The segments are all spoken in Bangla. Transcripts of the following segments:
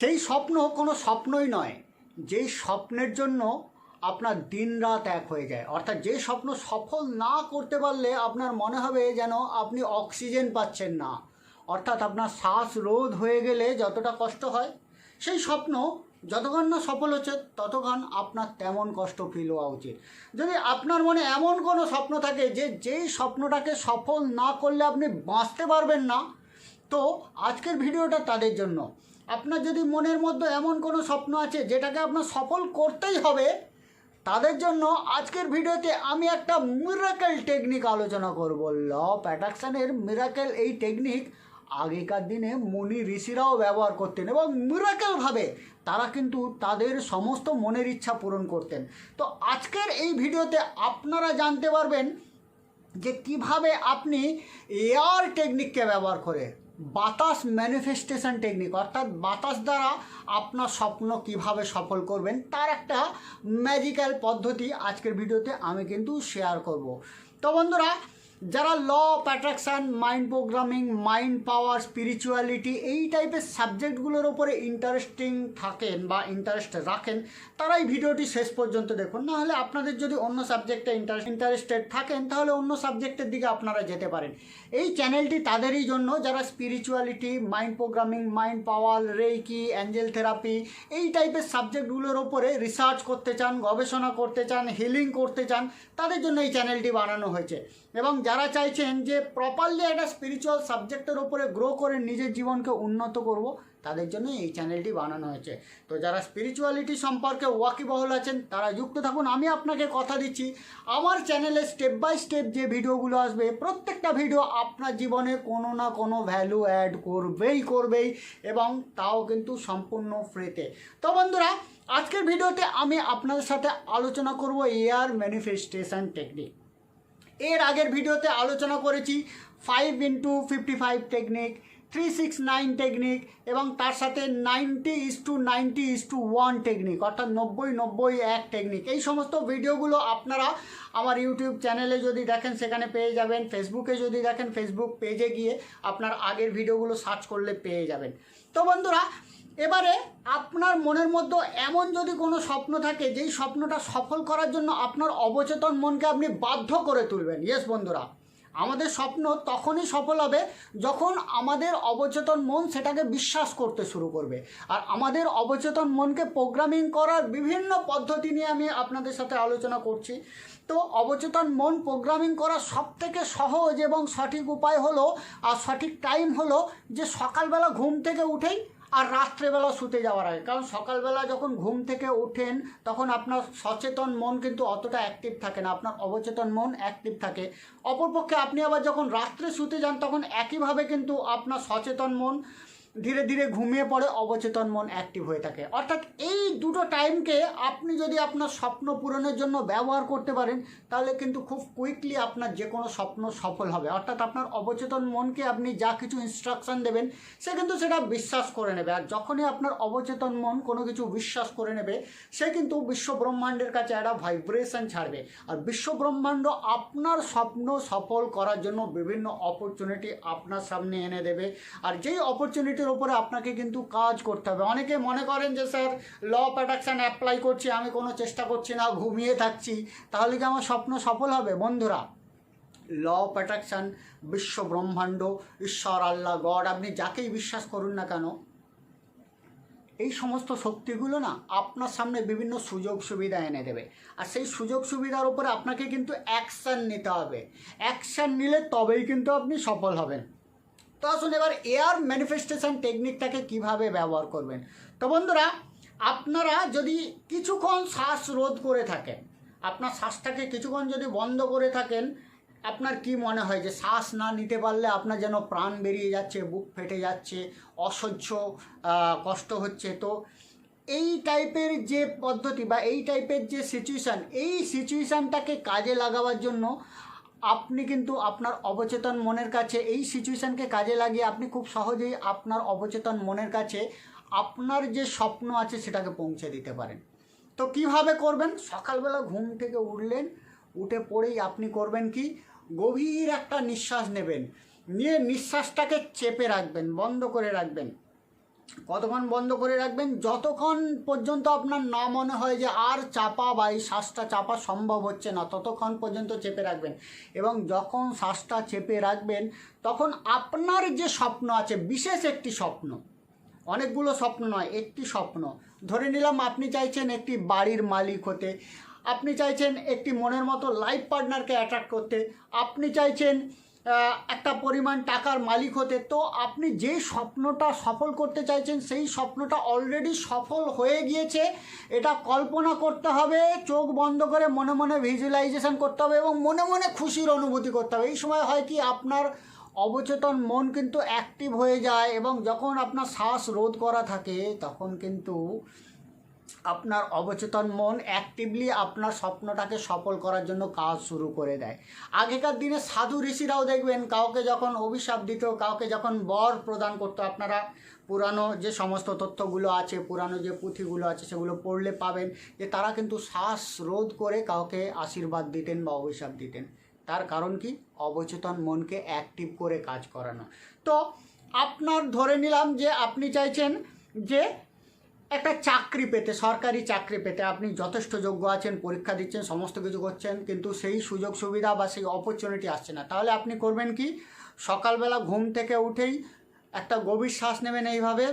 সেই স্বপ্ন কোনো স্বপ্নই নয়। যেই স্বপ্নের জন্য আপনার দিন রাত এক হয়ে যায়। অর্থাৎ যে স্বপ্ন সফল না করতে পারলে আপনার মনে হবে যেন আপনি অক্সিজেন পাচ্ছেন না। অর্থাৎ আপনার শ্বাস রোধ হয়ে গেলে যতটা কষ্ট হয়, সেই স্বপ্ন যতক্ষণ না সফল হচ্ছে, ততক্ষণ আপনার তেমন কষ্ট ফিল হওয়া উচিত। যদি আপনার মনে এমন কোনো স্বপ্ন থাকে যে, যেই স্বপ্নটাকে সফল না করলে আপনি বাঁচতে পারবেন না, তো আজকের ভিডিওটা তাদের জন্য। আপনার যদি মনের মধ্যে এমন কোনো স্বপ্ন আছে যেটাকে আপনার সফল করতেই হবে, তাদের জন্য আজকের ভিডিওতে আমি একটা মিরাকেল টেকনিক আলোচনা করব। ল অফ অ্যাট্রাকশানের মিরাকেল এই টেকনিক আগেকার দিনে মুনি ঋষিরাও ব্যবহার করতেন এবং মিরাকেলভাবে তারা কিন্তু তাদের সমস্ত মনের ইচ্ছা পূরণ করতেন। তো আজকের এই ভিডিওতে আপনারা জানতে পারবেন যে কীভাবে আপনি এয়ার টেকনিককে ব্যবহার করে বাতাস ম্যানিফেস্টেশন টেকনিক অর্থাৎ বাতাস দ্বারা আপনার স্বপ্ন কীভাবে সফল করবেন, তার একটা ম্যাজিক্যাল পদ্ধতি আজকের ভিডিওতে আমি কিন্তু শেয়ার করব। তো বন্ধুরা যারা law of attraction mind programming mind power spirituality এই টাইপের সাবজেক্টগুলোর ওপরে ইন্টারেস্টিং থাকেন বা ইন্টারেস্ট রাখেন তারা এই ভিডিওটি শেষ পর্যন্ত দেখুন। নাহলে আপনাদের যদি অন্য সাবজেক্টে ইন্টারেস্ট ইন্টারেস্টেড থাকেন, তাহলে অন্য সাবজেক্টের দিকে আপনারা যেতে পারেন। এই চ্যানেলটি তাদেরই জন্য, যারা spirituality mind programming mind power reiki angel therapy এই টাইপের সাবজেক্টগুলোর ওপরে রিসার্চ করতে চান, গবেষণা করতে চান হিলিং করতে চান, তাদের জন্য এই চ্যানেলটি বানানো হয়েছে। এবং যারা চাইছেন যে প্রপারলি একটা স্পিরিচুয়াল সাবজেক্টের ওপরে গ্রো করে নিজের জীবনকে উন্নত করব, তাদের জন্য এই চ্যানেলটি বানানো হয়েছে। তো যারা স্পিরিচুয়ালিটি সম্পর্কে ওয়াকিবহল আছেন, তারা যুক্ত থাকুন। আমি আপনাকে কথা দিচ্ছি, আমার চ্যানেলে স্টেপ বাই স্টেপ যে ভিডিওগুলো আসবে, প্রত্যেকটা ভিডিও আপনার জীবনে কোনো না কোনো ভ্যালু অ্যাড করবেই করবেই, এবং তাও কিন্তু সম্পূর্ণ ফ্রিতে তো বন্ধুরা, আজকের ভিডিওতে আমি আপনাদের সাথে আলোচনা করব এয়ার ম্যানিফেস্টেশন টেকনিক এর আগের ভিডিওতে আলোচনা করেছি five into fifty five technique three six nine technique এবং তার সাথে ninety is to ninety is to one technique অর্থাৎ নব্বই নব্বই এক টেকনিক এই সমস্ত ভিডিওগুলো আপনারা আমার ইউটিউব চ্যানেলে যদি দেখেন, সেখানে পেয়ে যাবেন। ফেসবুকে যদি দেখেন, ফেসবুক পেজে গিয়ে আপনার আগের ভিডিওগুলো সার্চ করলে পেয়ে যাবেন। তো বন্ধুরা এবারে আপনার মনের মধ্যে এমন যদি কোনো স্বপ্ন থাকে, যেই স্বপ্নটা সফল করার জন্য আপনার অবচেতন মনকে আপনি বাধ্য করে তুলবেন। ইয়েস বন্ধুরা, আমাদের স্বপ্ন তখনই সফল হবে যখন আমাদের অবচেতন মন সেটাকে বিশ্বাস করতে শুরু করবে। আর আমাদের অবচেতন মনকে প্রোগ্রামিং করার বিভিন্ন পদ্ধতি নিয়ে আমি আপনাদের সাথে আলোচনা করছি। তো অবচেতন মন প্রোগ্রামিং করার সব থেকে সহজ এবং সঠিক উপায় হলো, আর সঠিক টাইম হলো যে সকালবেলা ঘুম থেকে উঠেই আর রাত্রেবেলা শুতে যাওয়ার আগে। কারণ সকালবেলা যখন ঘুম থেকে ওঠেন, তখন আপনার সচেতন মন কিন্তু অতটা অ্যাক্টিভ থাকে না। আপনার অবচেতন মন অ্যাক্টিভ থাকে। অপরপক্ষে আপনি আবার যখন রাত্রে শুতে যান, তখন একইভাবে কিন্তু আপনার সচেতন মন ধীরে ধীরে ঘুমিয়ে পড়ে অবচেতন মন অ্যাক্টিভ হয়ে থাকে। অর্থাৎ এই দুটো টাইমকে আপনি যদি আপনার স্বপ্ন পূরণের জন্য ব্যবহার করতে পারেন, তাহলে কিন্তু খুব কুইকলি আপনার যে কোনো স্বপ্ন সফল হবে। অর্থাৎ আপনার অবচেতন মনকে আপনি যা কিছু ইনস্ট্রাকশন দেবেন, সে কিন্তু সেটা বিশ্বাস করে নেবে। আর যখনই আপনার অবচেতন মন কোনো কিছু বিশ্বাস করে নেবে, সে কিন্তু বিশ্ব ব্রহ্মাণ্ডের কাছে একটা ভাইব্রেশন ছাড়বে। আর বিশ্ব ব্রহ্মাণ্ড আপনার স্বপ্ন সফল করার জন্য বিভিন্ন অপরচুনিটি আপনার সামনে এনে দেবে। আর যেই অপরচুনিটির উপরে আপনাকে কিন্তু কাজ করতে হবে। অনেকে মনে করেন যে, sir law of attraction apply করছি, আমি কোনো চেষ্টা করছি না, ঘুমিয়ে থাকছি। তাহলে কি আমার স্বপ্ন সফল হবে? বন্ধুরা ল অফ অ্যাট্রাকশান বিশ্ব ব্রহ্মাণ্ড, ঈশ্বর, আল্লাহ, গড, আপনি যাকেই বিশ্বাস করুন না কেন, এই সমস্ত শক্তিগুলো না আপনার সামনে বিভিন্ন সুযোগ সুবিধা এনে দেবে। আর সেই সুযোগ সুবিধার উপরে আপনাকে কিন্তু অ্যাকশান নিতে হবে। অ্যাকশান নিলে তবেই কিন্তু আপনি সফল হবেন। তো আসুন এবার এয়ার ম্যানিফেস্টেশন টেকনিকটাকে কীভাবে ব্যবহার করবেন। তো বন্ধুরা, আপনারা যদি কিছুক্ষণ শ্বাস রোধ করে থাকেন, আপনার শ্বাসটাকে কিছুক্ষণ যদি বন্ধ করে থাকেন, আপনার কি মনে হয় যে শ্বাস না নিতে পারলে আপনার যেন প্রাণ বেরিয়ে যাচ্ছে, বুক ফেটে যাচ্ছে, অসহ্য কষ্ট হচ্ছে? তো এই টাইপের যে পদ্ধতি বা এই টাইপের যে সিচুয়েশান এই সিচুয়েশানটাকে কাজে লাগাবার জন্য আপনি কিন্তু আপনার অবচেতন মনের কাছে এই সিচুয়েশানকে কাজে লাগিয়ে আপনি খুব সহজেই আপনার অবচেতন মনের কাছে আপনার যে স্বপ্ন আছে সেটাকে পৌঁছে দিতে পারেন। তো কীভাবে করবেন? সকালবেলা ঘুম থেকে উঠলেন, উঠে পড়েই আপনি করবেন কি? গভীর একটা নিঃশ্বাস নেবেন। নিয়ে নিঃশ্বাসটাকে চেপে রাখবেন, বন্ধ করে রাখবেন। কতক্ষণ বন্ধ করে রাখবেন? যতক্ষণ পর্যন্ত আপনার না মনে হয় যে আর চাপা বা এই শ্বাসটা চাপা সম্ভব হচ্ছে না, ততক্ষণ পর্যন্ত চেপে রাখবেন। এবং যখন শ্বাসটা চেপে রাখবেন, তখন আপনার যে স্বপ্ন আছে, বিশেষ একটি স্বপ্ন, অনেকগুলো স্বপ্ন নয়, একটি স্বপ্ন। ধরে নিলাম আপনি চাইছেন একটি বাড়ির মালিক হতে, আপনি চাইছেন একটি মনের মতো লাইফ পার্টনারকে অ্যাট্রাক্ট করতে, আপনি চাইছেন একটা পরিমাণ টাকার মালিক হতে। তো আপনি যে স্বপ্নটা সফল করতে চাইছেন, সেই স্বপ্নটা অলরেডি সফল হয়ে গিয়েছে। এটা কল্পনা করতে হবে, চোখ বন্ধ করে মনে মনে ভিজুয়ালাইজেশন করতে হবে এবং মনে মনে খুশির অনুভূতি করতে হবে। এই সময় হয় কি, আপনার অবচেতন মন কিন্তু অ্যাক্টিভ হয়ে যায় এবং যখন আপনার শ্বাস রোধ করা থাকে, তখন কিন্তু আপনার অবচেতন মন অ্যাক্টিভলি আপনার স্বপ্নটাকে সফল করার জন্য কাজ শুরু করে দেয়। আগেকার দিনে সাধু ঋষিরাও দেখবেন, কাউকে যখন অভিশাপ দিত, কাউকে যখন বর প্রদান করতো, আপনারা পুরানো যে সমস্ত তথ্যগুলো আছে, পুরানো যে পুঁথিগুলো আছে, সেগুলো পড়লে পাবেন যে তারা কিন্তু শ্বাস রোধ করে কাউকে আশীর্বাদ দিতেন বা অভিশাপ দিতেন। তার কারণ কি? অবচেতন মনকে অ্যাক্টিভ করে কাজ করানো। তো, আপনার ধরে নিলাম যে আপনি চাইছেন যে একটা চাকরি পেতে, সরকারি চাকরি পেতে আপনি যথেষ্ট যোগ্য আছেন, পরীক্ষা দিচ্ছেন, সমস্ত কিছু করছেন, কিন্তু সেই সুযোগ সুবিধা বা সেই অপরচুনিটি আসছে না। তাহলে আপনি করবেন কি? সকালবেলা ঘুম থেকে উঠেই একটা গভীর শ্বাস নেবেন এইভাবে,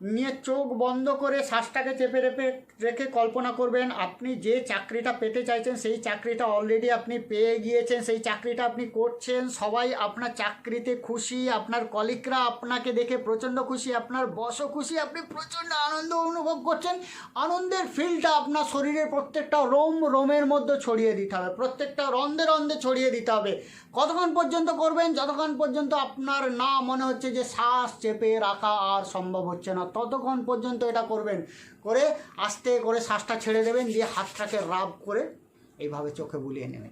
নিয়ে চোখ বন্ধ করে শ্বাসটাকে চেপে রেপে রেখে কল্পনা করবেন, আপনি যে চাকরিটা পেতে চাইছেন, সেই চাকরিটা অলরেডি আপনি পেয়ে গিয়েছেন, সেই চাকরিটা আপনি করছেন, সবাই আপনার চাকরিতে খুশি, আপনার কলিগরা আপনাকে দেখে প্রচণ্ড খুশি, আপনার বসও খুশি, আপনি প্রচণ্ড আনন্দ অনুভব করছেন, আনন্দের ফিলটা আপনার শরীরের প্রত্যেকটা রোম, রোমের মধ্যে ছড়িয়ে দিতে হবে, প্রত্যেকটা রন্ধে রন্ধে ছড়িয়ে দিতে হবে। কতক্ষণ পর্যন্ত করবেন, যতক্ষণ পর্যন্ত আপনার না মনে হচ্ছে যে শ্বাস চেপে রাখা আর সম্ভব হচ্ছে না, ততক্ষণ পর্যন্ত এটা করবেন। করে আস্তে করে শ্বাসটা ছেড়ে দেবেন, দিয়ে হাতটাকে রাব করে এইভাবে চোখে বুলিয়ে নেবেন।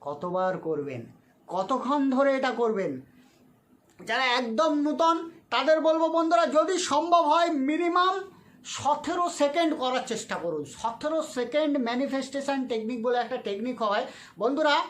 কতবার করবেন? কতক্ষণ ধরে এটা করবেন? যারা একদম নূতন, তাদের বলব বন্ধুরা, যদি সম্ভব হয় মিনিমাম সতেরো সেকেন্ড করার চেষ্টা করুন। সতেরো সেকেন্ড ম্যানিফেস্টেশন টেকনিক বলে একটা টেকনিক হয়। বন্ধুরা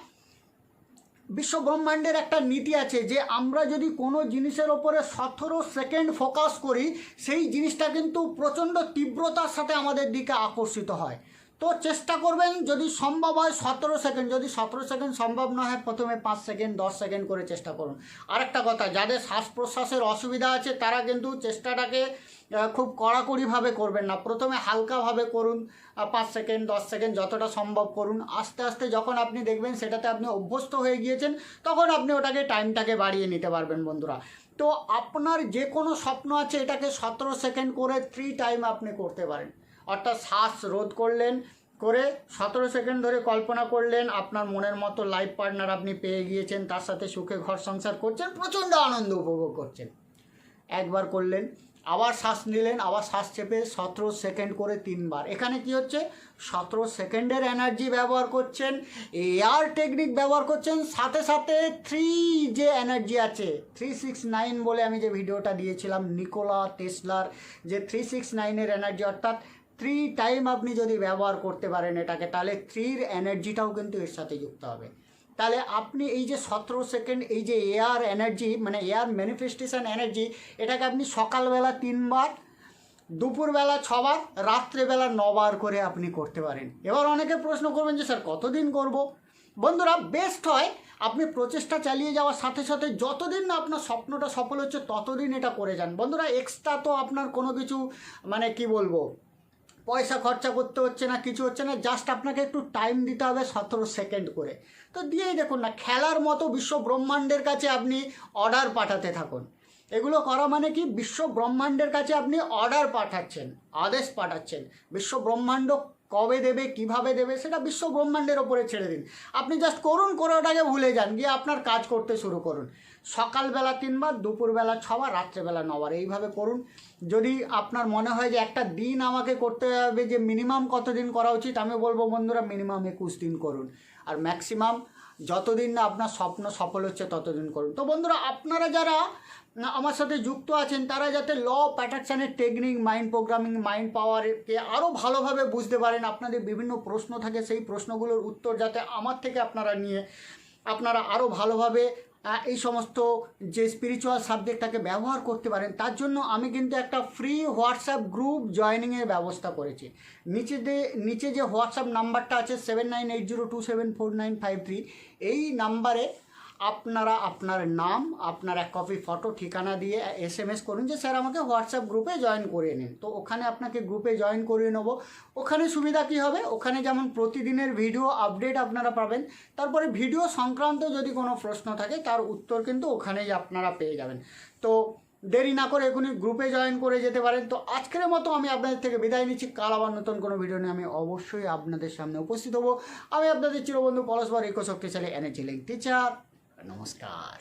বিশ্ব ব্রহ্মাণ্ডের একটা নীতি আছে যে আমরা যদি কোনো জিনিসের ওপরে সতেরো সেকেন্ড ফোকাস করি, সেই জিনিসটা কিন্তু প্রচণ্ড তীব্রতার সাথে আমাদের দিকে আকর্ষিত হয়। তো চেষ্টা করবেন যদি সম্ভব হয় সতেরো সেকেন্ড, যদি সতেরো সেকেন্ড সম্ভব না হয় প্রথমে পাঁচ সেকেন্ড, দশ সেকেন্ড করে চেষ্টা করুন। আরেকটা কথা, যাদের শ্বাস প্রশ্বাসের অসুবিধা আছে তারা কিন্তু চেষ্টাটাকে খুব কড়াকড়িভাবে করবেন না। প্রথমে হালকাভাবে করুন পাঁচ সেকেন্ড, দশ সেকেন্ড যতটা সম্ভব করুন। আস্তে আস্তে যখন আপনি দেখবেন সেটাতে আপনি অভ্যস্ত হয়ে গিয়েছেন, তখন আপনি ওটাকে টাইমটাকে বাড়িয়ে নিতে পারবেন বন্ধুরা। তো আপনার যে কোনো স্বপ্ন আছে এটাকে সতেরো সেকেন্ড করে থ্রি টাইম আপনি করতে পারেন। অর্থাৎ শ্বাস রোধ করলেন, করে সতেরো সেকেন্ড ধরে কল্পনা করলেন, আপনার মনের মতো লাইফ পার্টনার আপনি পেয়ে গিয়েছেন, তার সাথে সুখে ঘর সংসার করছেন, প্রচণ্ড আনন্দ উপভোগ করছেন। একবার করলেন, আবার শ্বাস নিলেন, আবার শ্বাস চেপে সতেরো সেকেন্ড করে তিনবার। এখানে কি হচ্ছে? সতেরো সেকেন্ডের এনার্জি ব্যবহার করছেন এয়ার টেকনিক ব্যবহার করছেন, সাথে সাথে থ্রি যে এনার্জি আছে থ্রি সিক্স নাইন বলে আমি যে ভিডিওটা দিয়েছিলাম নিকোলা টেসলার যে থ্রি সিক্স নাইনের এনার্জি অর্থাৎ থ্রি টাইম আপনি যদি ব্যবহার করতে পারেন এটাকে, তাহলে থ্রির এনার্জিটাও কিন্তু এর সাথে যুক্ত হবে। তাহলে আপনি এই যে সতেরো সেকেন্ড এই যে এয়ার এনার্জি মানে এয়ার ম্যানিফেস্টেশন এনার্জি এটাকে আপনি সকালবেলা তিনবার, দুপুরবেলা ছবার, রাত্রেবেলা নবার করে আপনি করতে পারেন। এবার অনেকে প্রশ্ন করবেন যে, স্যার, কতদিন করব? বন্ধুরা বেস্ট হয় আপনি প্রচেষ্টা চালিয়ে যাওয়ার সাথে সাথে যতদিন না আপনার স্বপ্নটা সফল হচ্ছে, ততদিন এটা করে যান। বন্ধুরা এক্সট্রা তো আপনার কোনো কিছু মানে কি বলব পয়সা খরচা করতে হচ্ছে না, কিছু হচ্ছে না জাস্ট আপনাকে একটু টাইম দিতে হবে সতেরো সেকেন্ড করে। তো দিয়েই দেখুন না, খেলার মতো বিশ্ব ব্রহ্মাণ্ডের কাছে আপনি অর্ডার পাঠাতে থাকুন। এগুলো করা মানে কি? বিশ্ব ব্রহ্মাণ্ডের কাছে আপনি অর্ডার পাঠাচ্ছেন, আদেশ পাঠাচ্ছেন। বিশ্ব ব্রহ্মাণ্ড কবে দেবে, কীভাবে দেবে, সেটা বিশ্ব ব্রহ্মাণ্ডের ওপরে ছেড়ে দিন। আপনি জাস্ট করুন করে ওটাকে ভুলে যান, গিয়ে আপনার কাজ করতে শুরু করুন। সকালবেলা তিনবার, দুপুরবেলা ছবার, রাত্রেবেলা নবার, এইভাবে করুন। যদি আপনার মনে হয় যে একটা দিন আমাকে করতে হবে যে মিনিমাম কতদিন করা উচিত, আমি বলব বন্ধুরা মিনিমাম একুশ দিন করুন। আর ম্যাক্সিমাম যতদিন না আপনার স্বপ্ন সফল হচ্ছে, ততদিন করুন। তো বন্ধুরা, আপনারা যারা আমার সাথে যুক্ত আছেন, তারা যাতে ল প্যাটার্সনের টেকনিক মাইন্ড প্রোগ্রামিং মাইন্ড পাওয়ারকে আরও ভালোভাবে বুঝতে পারেন, আপনাদের বিভিন্ন প্রশ্ন থাকে, সেই প্রশ্নগুলোর উত্তর যাতে আমার থেকে আপনারা নিয়ে, আপনারা আরও ভালোভাবে এই সমস্ত যে স্পিরিচুয়াল সাবজেক্টটাকে ব্যবহার করতে পারেন, তার জন্য আমি কিন্তু একটা ফ্রি হোয়াটসঅ্যাপ গ্রুপ জয়েনিংয়ের ব্যবস্থা করেছি। নিচে যে নিচে যে হোয়াটসঅ্যাপ নাম্বারটা আছে seven nine eight zero two seven four nine five three এই নাম্বারে আপনারা আপনার নাম, আপনার এক কপি ফটো ঠিকানা দিয়ে এস এম এস করুন যে, স্যার, আমাকে হোয়াটসঅ্যাপ গ্রুপে জয়েন করে নিন। তো ওখানে আপনাকে গ্রুপে জয়েন করিয়ে নেব। ওখানে সুবিধা কী হবে? ওখানে যেমন প্রতিদিনের ভিডিও আপডেট আপনারা পাবেন। তারপরে ভিডিও সংক্রান্ত যদি কোনো প্রশ্ন থাকে, তার উত্তর কিন্তু ওখানেই আপনারা পেয়ে যাবেন। তো দেরি না করে এখনই গ্রুপে জয়েন করে যেতে পারেন। তো আজকের মতো আমি আপনাদের থেকে বিদায় নিচ্ছি। কাল আবার নতুন কোনো ভিডিও নিয়ে আমি অবশ্যই আপনাদের সামনে উপস্থিত হব। আমি আপনাদের চিরবন্ধু পরস্পর ইকো শক্তিশালী এনার্জি লিঙ্ক টিচার नमस्कार